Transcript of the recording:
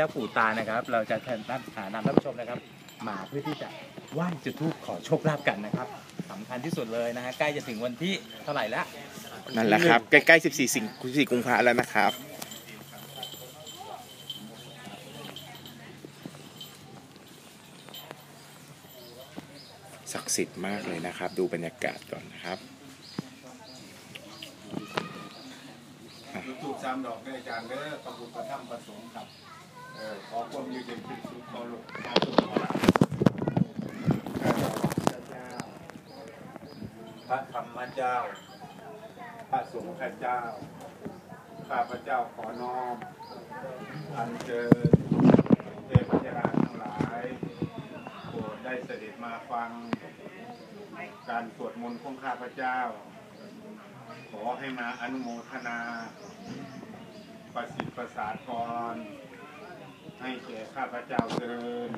จ้าปู่ตานะครับ เราจะเชิญท่านอ่านำท่านผู้ชมนะครับ มาเพื่อที่จะไหว้จุดธูปขอโชคลาภกันนะครับสำคัญที่สุดเลยนะฮะใกล้จะถึงวันที่เท่าไหร่แล้วนั่นแหละครับ ใกล้ๆ 14 สิง14กุมภาแล้วนะครับ ศักดิ์สิทธิ์มากเลยนะครับ ดูบรรยากาศก่อนนะครับจุดทูบสามดอกได้อาจารย์เด้อประบุประทับประสงค์ครับ ออขอความยืนเป็นขึ้นสุขขอหลบขอสุขขอลาภข้าเจ้าพระธรรมเจ้า พระสงฆ์เจ้า ข้าพระเจ้าขอน้อม อันเชิญเทพเจ้าทั้งหลายโปรดได้เสด็จมาฟัง การสวดมนต์ของข้าพเจ้า ขอให้มาอนุโมทนา ประสิทธิ์ประสาทพร ข้าพเจ้าเดิน